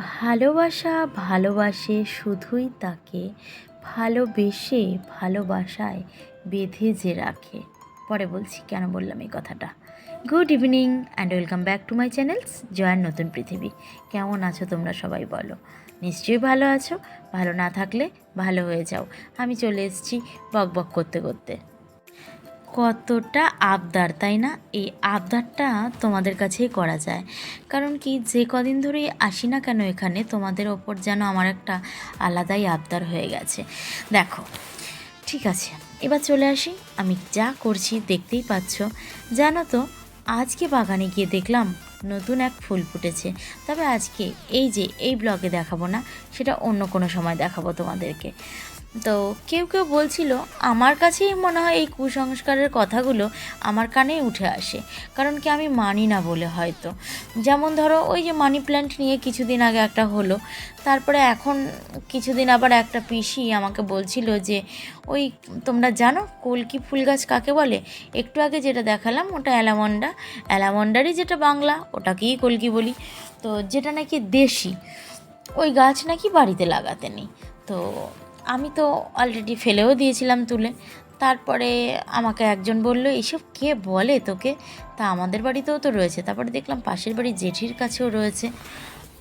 ভালোবাসা ভালোবাসে শুধুই তাকে ভালোবেসে ভালোবাসায় বেঁধে যে রাখে। পরে বলছি কেন বললাম এই কথাটা। Good evening and welcome back to my channels জয়ার নতুন পৃথিবী। কেমন আছো তোমরা সবাই বলো? নিশ্চয়ই ভালো আছো। ভালো না থাকলে ভালো হয়ে যাও। আমি চলে এসেছি বক বক করতে করতে। কতটা আবদার, তাই না? এই আবদারটা তোমাদের কাছেই করা যায়। কারণ কি, যে কদিন ধরেই আসি না কেন এখানে, তোমাদের ওপর যেন আমার একটা আলাদাই আবদার হয়ে গেছে। দেখো, ঠিক আছে, এবার চলে আসি। আমি যা করছি দেখতেই পাচ্ছ। জানো তো, আজকে বাগানে গিয়ে দেখলাম নতুন এক ফুল ফুটেছে। তবে আজকে এই যে এই ব্লগে দেখাবো না, সেটা অন্য কোনো সময় দেখাবো তোমাদেরকে। তো কেউ কেউ বলছিল, আমার কাছেই মনে হয় এই কুসংস্কারের কথাগুলো আমার কানেই উঠে আসে, কারণ কি আমি মানি না বলে হয়তো। যেমন ধরো ওই যে মানি প্ল্যান্ট নিয়ে কিছুদিন আগে একটা হলো, তারপরে এখন কিছুদিন আবার একটা পিসি আমাকে বলছিল যে, ওই তোমরা জানো কলকি ফুল গাছ কাকে বলে? একটু আগে যেটা দেখালাম ওটা অ্যালামন্ডা, অ্যালামন্ডারই যেটা বাংলা, ওটাকেই কলকি বলি। তো যেটা নাকি দেশি, ওই গাছ নাকি বাড়িতে লাগাতে নেই। তো আমি তো অলরেডি ফেলেও দিয়েছিলাম তুলে। তারপরে আমাকে একজন বলল এইসব কে বলে তোকে? তা আমাদের বাড়িতেও তো রয়েছে। তারপরে দেখলাম পাশের বাড়ি জেঠির কাছেও রয়েছে।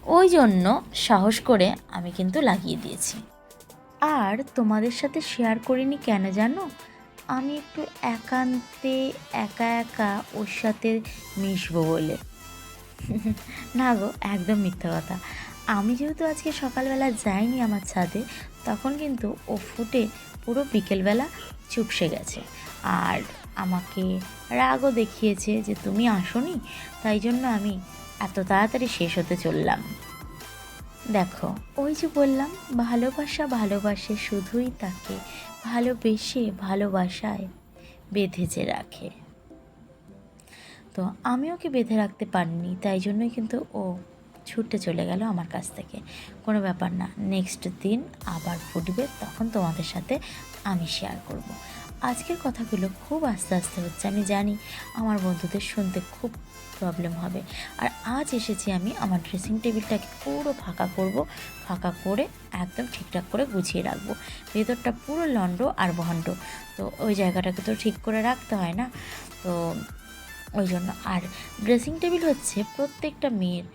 ওই জন্য সাহস করে আমি কিন্তু লাগিয়ে দিয়েছি। আর তোমাদের সাথে শেয়ার করিনি কেন জানো? আমি একটু একান্তে একা একা ওর সাথে মিশবো বলে। না গো, একদম মিথ্যা কথা। আমি যেহেতু আজকে সকালবেলা যাইনি আমার ছাদে, তখন কিন্তু ও ফুটে পুরো বিকেলবেলা চুপসে গেছে। আর আমাকে রাগও দেখিয়েছে যে তুমি আসোনি, তাই জন্য আমি এত তাড়াতাড়ি শেষ হতে চললাম। দেখো, ওই যে বললাম, ভালোবাসা ভালোবাসে শুধুই তাকে ভালোবেসে ভালোবাসায় বেঁধে যে রাখে। তো আমি ওকে বেঁধে রাখতে পারিনি, তাই জন্যই কিন্তু ও ছুটে চলে গেল আমার কাছ থেকে। কোনো ব্যাপার না নেক্সট দিন আবার ফুটবে, তখন তোমাদের সাথে আমি শেয়ার করব। আজকের কথাগুলো খুব আস্তে আস্তে হচ্ছে, আমি জানি আমার বন্ধুদের শুনতে খুব প্রবলেম হবে। আর আজ এসেছি আমি আমার ড্রেসিং টেবিলটাকে পুরো ফাঁকা করব, ফাঁকা করে একদম ঠিকঠাক করে গুছিয়ে রাখব। ভেতরটা পুরো লন্ড আর ভণ্ড। তো ওই জায়গাটাকে তো ঠিক করে রাখতে হয় না। তো ওই জন্য আর ড্রেসিং টেবিল হচ্ছে প্রত্যেকটা মেয়ের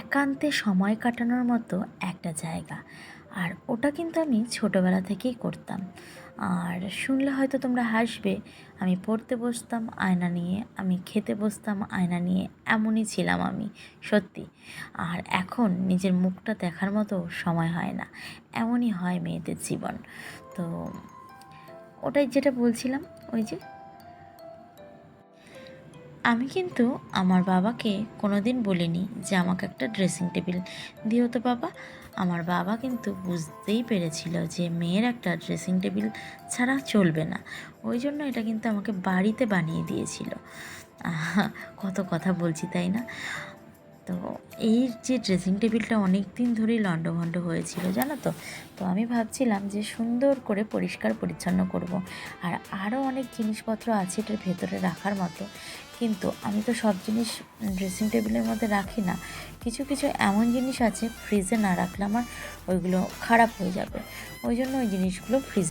একান্তে সময় কাটানোর মতো একটা জায়গা। আর ওটা কিন্তু আমি ছোটোবেলা থেকেই করতাম। আর শুনলে হয়তো তোমরা হাসবে, আমি পড়তে বসতাম, আয়না নিয়ে, আমি খেতে বসতাম, আয়না নিয়ে, এমনই ছিলাম আমি, সত্যি। আর এখন নিজের মুখটা দেখার মতো সময় হয় না, এমনই হয় মেয়েদের জীবন। তো ওটাই যেটা বলছিলাম, ওই যে আমি কিন্তু আমার বাবাকে কোনো দিন বলিনি যে আমাকে একটা ড্রেসিং টেবিল দিও তো বাবা। আমার বাবা কিন্তু বুঝতেই পেরেছিল যে মেয়ের একটা ড্রেসিং টেবিল ছাড়া চলবে না। ওই জন্য এটা কিন্তু আমাকে বাড়িতে বানিয়ে দিয়েছিল। কত কথা বলছি, তাই না? তো এই যে ড্রেসিং টেবিলটা অনেক দিন ধরেই লণ্ডভণ্ড হয়েছিল, জানো তো? তো আমি ভাবছিলাম যে সুন্দর করে পরিষ্কার পরিচ্ছন্ন করব। আর আরও অনেক জিনিসপত্র আছে এটার ভেতরে রাখার মতো। কিন্তু আমি তো সব জিনিস ড্রেসিং টেবিলের মধ্যে রাখি না। কিছু কিছু এমন জিনিস আছে ফ্রিজে না রাখলে আমার ওইগুলো খারাপ হয়ে যাবে। ওই জন্য ওই জিনিসগুলো ফ্রিজ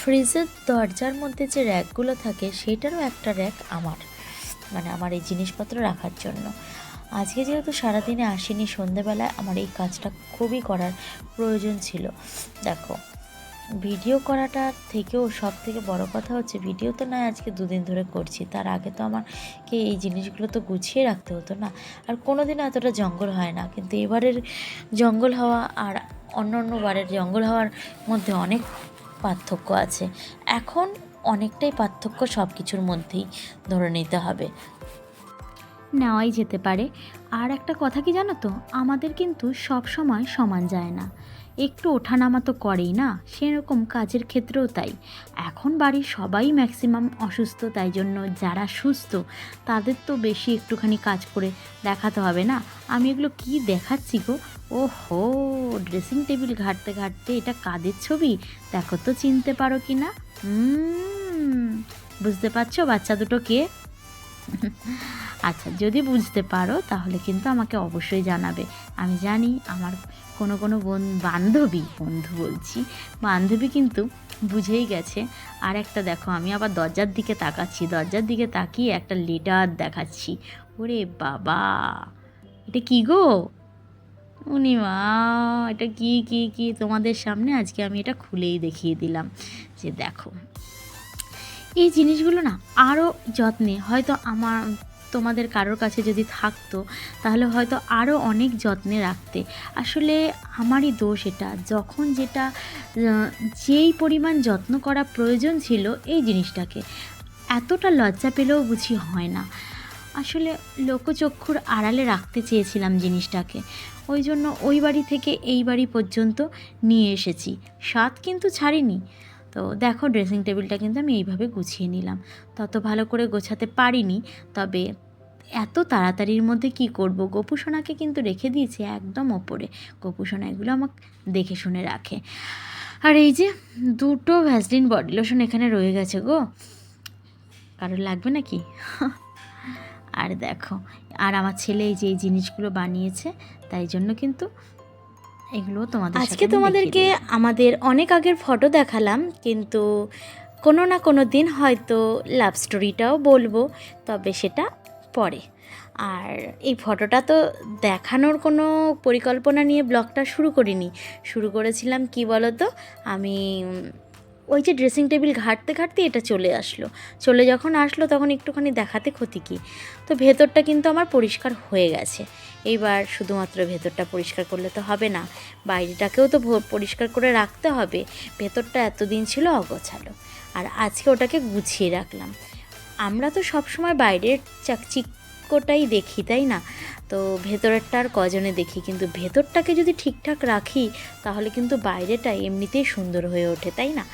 ফ্রিজের দরজার মধ্যে যে র্যাকগুলো থাকে, সেটারও একটা র্যাক আমার মানে আমার এই জিনিসপত্র রাখার জন্য। আজকে যেহেতু সারাদিনে আসিনি সন্ধেবেলায় আমার এই কাজটা খুবই করার প্রয়োজন ছিল। দেখো, ভিডিও করাটা থেকেও সব থেকে বড় কথা হচ্ছে ভিডিও তো নয়, আজকে দুদিন ধরে করছি। তার আগে তো আমাকে এই জিনিসগুলো তো গুছিয়ে রাখতে হতো না। আর কোনো দিন এতটা জঙ্গল হয় না। কিন্তু এবারের জঙ্গল হওয়া আর অন্য অন্য বারের জঙ্গল হওয়ার মধ্যে অনেক পার্থক্য আছে। এখন অনেকটাই পার্থক্য সব কিছুর মধ্যেই ধরে নিতে হবে। নেওয়াই যেতে পারে। আর একটা কথা কি জানো তো? আমাদের কিন্তু সব সময় সমান যায় না। একটু ওঠানামা তো করেই না? সেরকম কাজের ক্ষেত্রেও তাই। এখন বাড়ির সবাই ম্যাক্সিমাম অসুস্থ, তাই জন্য যারা সুস্থ, তাদের তো বেশি একটুখানি কাজ করে দেখাতে হবে না? আমি এগুলো কি দেখাচ্ছি গো? ও হো ড্রেসিং টেবিল ঘাটতে ঘাটতে এটা কাদের ছবি? দেখো তো চিনতে পারো কি না? বুঝতে পারছ বাচ্চা দুটো কে আচ্ছা যদি বুঝতে পারো, তাহলে কিন্তু আমাকে অবশ্যই জানাবে। আমি জানি আমার কোনো কোনো বোন, বান্ধবী, বন্ধু বলছি, বান্ধবী কিন্তু বুঝেই গেছে। আর একটা দেখো, আমি আবার দরজার দিকে তাকাচ্ছি, দরজার দিকে তাকিয়ে একটা লেটার দেখাচ্ছি। ওরে বাবা, এটা কি গো? উনি মা, এটা কি কি কি? তোমাদের সামনে আজকে আমি এটা খুলেই দেখিয়ে দিলাম। যে দেখো এই জিনিসগুলো না আরও যত্নে, হয়তো আমার, তোমাদের কারোর কাছে যদি থাকতো, তাহলে হয়তো আরও অনেক যত্নে রাখতে। আসলে আমারই দোষ এটা, যখন যেটা যেই পরিমাণ যত্ন করা প্রয়োজন ছিল এই জিনিসটাকে, এতটা লজ্জা পেলেও বুঝি হয় না। আসলে লোকচক্ষুর আড়ালে রাখতে চেয়েছিলাম জিনিসটাকে, ওই জন্য ওই বাড়ি থেকে এই বাড়ি পর্যন্ত নিয়ে এসেছি। স্বাদ কিন্তু ছাড়িনি। তো দেখো ড্রেসিং টেবিলটা কিন্তু আমি এইভাবে গুছিয়ে নিলাম। তত ভালো করে গোছাতে পারিনি, তবে এত তাড়াতাড়ির মধ্যে কি করব? গোপুসোনাকে কিন্তু রেখে দিয়েছি একদম ওপরে। গোপুসোনা এগুলো আমাকে দেখে শুনে রাখে। আর এই যে দুটো ভ্যাসলিন বডি লোশন এখানে রয়ে গেছে গো। কারোর লাগবে নাকি? আর দেখো, আর আমার ছেলে এই যে এই জিনিসগুলো বানিয়েছে, তাই জন্য কিন্তু এগুলো তোমাদের আজকে তোমাদেরকে আমাদের অনেক আগের ফটো দেখালাম কিন্তু কোনো না কোনো দিন হয়তো লাভ স্টোরিটাও বলব তবে সেটা পরে। আর এই ফটোটা তো দেখানোর কোনো পরিকল্পনা নিয়ে ব্লগটা শুরু করিনি। শুরু করেছিলাম কি বলো তো আমি ওই যে ড্রেসিং টেবিল ঘাঁটতে ঘাঁটতে এটা চলে আসলো। চলে যখন আসলো তখন একটুখানি দেখাতে ক্ষতি কী? তো ভেতরটা কিন্তু আমার পরিষ্কার হয়ে গেছে। এইবার শুধুমাত্র ভেতরটা পরিষ্কার করলে তো হবে না, বাইরেটাকেও তো পরিষ্কার করে রাখতে হবে। ভেতরটা এতদিন ছিল অগোছালো। আর আজকে ওটাকে গুছিয়ে রাখলাম। আমরা তো সবসময় বাইরের চাকচিক্যটাই দেখি, তাই না? তো ভেতরেরটা আর কজনে দেখি, কিন্তু ভেতরটাকে যদি ঠিকঠাক রাখি, তাহলে কিন্তু বাইরেটা এমনিতেই সুন্দর হয়ে ওঠে, তাই না?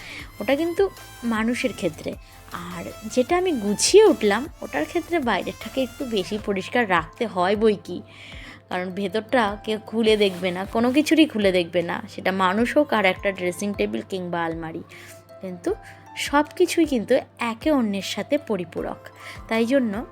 ওটা কিন্তু মানুষের ক্ষেত্রে। আর যেটা আমি গুছিয়ে উঠলাম, ওটার ক্ষেত্রে বাইরেরটাকে একটু বেশি পরিষ্কার রাখতে হয় বই কি? কারণ ভেতরটা কেউ খুলে দেখবে না, কোনো কিছুরই খুলে দেখবে না। সেটা মানুষ হোক আর একটা ড্রেসিং টেবিল কিংবা আলমারি। কিন্তু সব কিছুই কিন্তু একে অন্যের সাথে পরিপূরক। তাই জন্য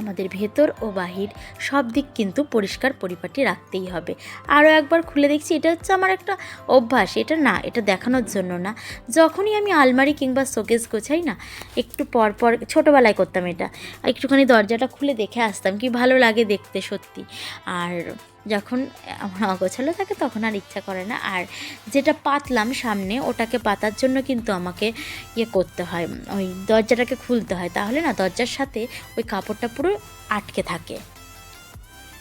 আমাদের ভেতর ও বাহির সব দিক কিন্তু পরিষ্কার পরিপাটি রাখতেই হবে। আরও একবার খুলে দেখছি, এটা হচ্ছে আমার একটা অভ্যাস, এটা না, এটা দেখানোর জন্য না। যখনই আমি আলমারি কিংবা শোকেস গোছাই না, একটু পর পর ছোটোবেলায় করতাম এটা। একটুখানি দরজাটা খুলে দেখে আসতাম কি ভালো লাগে দেখতে সত্যি। আর যখন আমার অগোছালো থাকে তখন আর ইচ্ছা করে না। আর যেটা পাতলাম সামনে, ওটাকে পাতার জন্য কিন্তু আমাকে ইয়ে করতে হয়, ওই দরজাটাকে খুলতে হয়। তাহলে না, দরজার সাথে ওই কাপড়টা পুরো আটকে থাকে।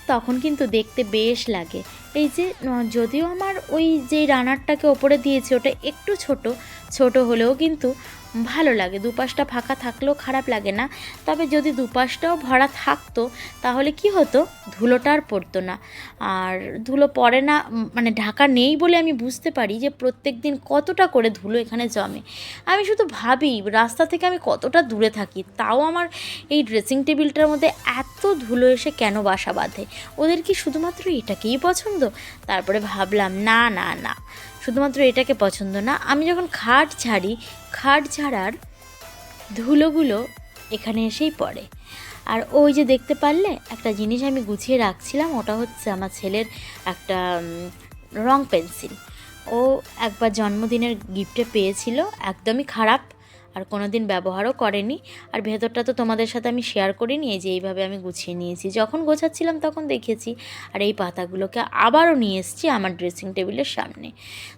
তখন কিন্তু দেখতে বেশ লাগে। এই যে যদিও আমার ওই যে রানারটাকে ওপরে দিয়েছি, ওটা একটু ছোট ছোট হলেও কিন্তু ভালো লাগে, দুপাশটা ফাঁকা থাকলেও খারাপ লাগে না। তবে যদি দুপাশটাও ভরা থাকতো, তাহলে কি হতো? ধুলোটা আর পড়তো না। আর ধুলো পড়ে না মানে ঢাকা নেই বলে আমি বুঝতে পারি যে প্রত্যেক দিন কতটা করে ধুলো এখানে জমে। আমি শুধু ভাবি, রাস্তা থেকে আমি কতটা দূরে থাকি, তাও আমার এই ড্রেসিং টেবিলটার মধ্যে এত ধুলো এসে কেন বাসা বাঁধে? ওদের কি শুধুমাত্র এটাকেই পছন্দ? তারপরে ভাবলাম, না না না। শুধুমাত্র এটাকে পছন্দ না, আমি যখন খাট ছাড়ি, খাট ছাড়ার ধুলোগুলো এখানে এসেই পড়ে। আর ওই যে দেখতে পারলে, একটা জিনিস আমি গুছিয়ে রাখছিলাম, ওটা হচ্ছে আমার ছেলের একটা রং পেন্সিল। ও একবার জন্মদিনের গিফটে পেয়েছিল, একদমই খারাপ আর কোনো দিন ব্যবহারও করেনি। আর ভেতরটা তো তোমাদের সাথে আমি শেয়ার করিনি, এই যে এইভাবে আমি গুছিয়ে নিয়েছি। যখন গোছাচ্ছিলাম তখন দেখেছি, আর এই পাতাগুলোকে আবারও নিয়ে এসেছি আমার ড্রেসিং টেবিলের সামনে।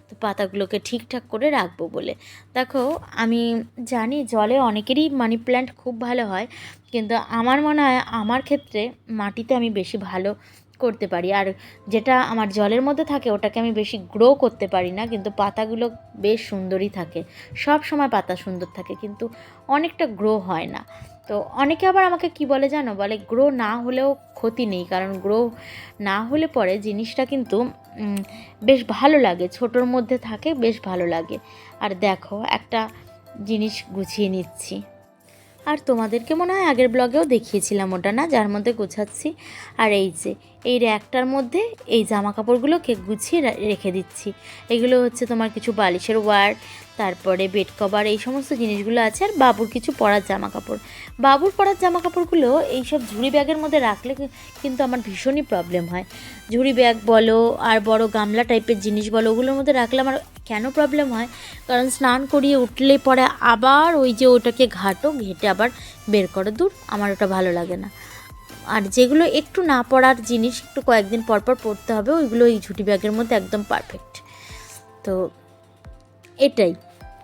তো পাতাগুলোকে ঠিকঠাক করে রাখব বলে। দেখো, আমি জানি জলে অনেকেরই মানি প্ল্যান্ট খুব ভালো হয়, কিন্তু আমার মনে হয় আমার ক্ষেত্রে মাটিতে আমি বেশি ভালো করতে পারি। আর যেটা আমার জলের মধ্যে থাকে, ওটাকে আমি বেশি গ্রো করতে পারি না, কিন্তু পাতাগুলো বেশ সুন্দরই থাকে। সব সময় পাতা সুন্দর থাকে, কিন্তু অনেকটা গ্রো হয় না। তো অনেকে আবার আমাকে কি বলে জানো? বলে গ্রো না হলেও ক্ষতি নেই, কারণ গ্রো না হলে পরে জিনিসটা কিন্তু বেশ ভালো লাগে। ছোটোর মধ্যে থাকে, বেশ ভালো লাগে। আর দেখো, একটা জিনিস গুছিয়ে নিচ্ছি। আর তোমাদেরকে মনে হয় আগের ব্লগেও দেখিয়েছিলাম ওটা, না? যার মধ্যে গোছাচ্ছি। আর এই যে, এই র্যাকটার মধ্যে এই জামা কাপড়গুলোকে গুছিয়ে রেখে দিচ্ছি। এগুলো হচ্ছে তোমার কিছু বালিশের ওয়ার তারপরে বেড কভার, এই সমস্ত জিনিসগুলো আছে। আর বাবুর কিছু পরার জামা কাপড় বাবুর পরার জামা কাপড়গুলো এইসব ঝুড়ি ব্যাগের মধ্যে রাখলে কিন্তু আমার ভীষণই প্রবলেম হয়। ঝুড়ি ব্যাগ বলো, আর বড় গামলা টাইপের জিনিস বলো, ওগুলোর মধ্যে রাখলে আমার কেন প্রবলেম হয়? কারণ স্নান করিয়ে উঠলে পরে আবার ওই যে ওটাকে ঘাটো, ঘেটে আবার বের করো। দূর, আমার ওটা ভালো লাগে না। আর যেগুলো একটু না পড়ার জিনিস একটু কয়েকদিন পর পর পড়তে হবে, ওইগুলো এই ঝুটি ব্যাগের মধ্যে একদম পারফেক্ট তো এটাই।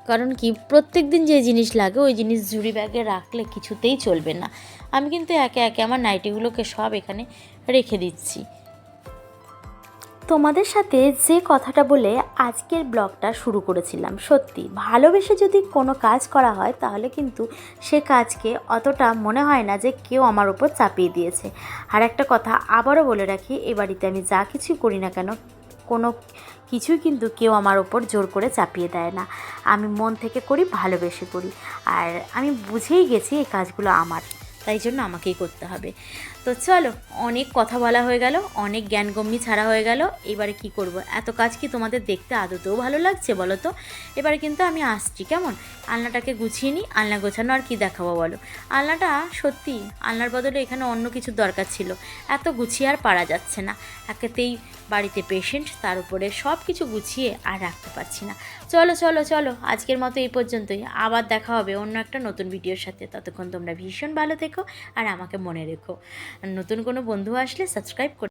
কারণ কি, প্রত্যেক দিন যে জিনিস লাগে, ওই জিনিস ঝুড়ি ব্যাগে রাখলে কিছুতেই চলবে না। আমি কিন্তু একে একে আমার নাইটিগুলোকে সব এখানে রেখে দিচ্ছি। তোমাদের সাথে যে কথাটা বলে আজকের ব্লগটা শুরু করেছিলাম, সত্যি। ভালোবেসে যদি কোনো কাজ করা হয়, তাহলে কিন্তু সে কাজকে অতটা মনে হয় না যে কেউ আমার ওপর চাপিয়ে দিয়েছে। আর একটা কথা আবারও বলে রাখি, এ বাড়িতে আমি যা কিছুই করি না কেন কোনো কিছুই কিন্তু কেউ আমার ওপর জোর করে চাপিয়ে দেয় না। আমি মন থেকে করি, ভালোবেসে করি। আর আমি বুঝেই গেছি এই কাজগুলো আমার। তাই জন্য আমাকেই করতে হবে। তো চলো, অনেক কথা বলা হয়ে গেল, অনেক জ্ঞানগম্যি ছাড়া হয়ে গেল। এবারে কি করব? এত কাজ কি তোমাদের দেখতে আদতেও ভালো লাগছে বলো তো? এবারে কিন্তু আমি আসছি, কেমন? আলনাটাকে গুছিয়ে নিই আলনা গোছানো আর কি দেখাবো বলো? আলনাটা সত্যি, আলনার বদলে এখানে অন্য কিছুর দরকার ছিল। এত গুছিয়ে আর পারা যাচ্ছে না। একেতেই বাড়িতে পেশেন্ট তার উপরে সব কিছু গুছিয়ে আর রাখতে পারছি না। চলো চলো চলো, আজকের মতো এই পর্যন্তই। আবার দেখা হবে অন্য একটা নতুন ভিডিওর সাথে। ততক্ষণ তোমরা ভীষণ ভালো থেকো আর আমাকে মনে রেখো। নতুন কোনো বন্ধু আসলে সাবস্ক্রাইব করে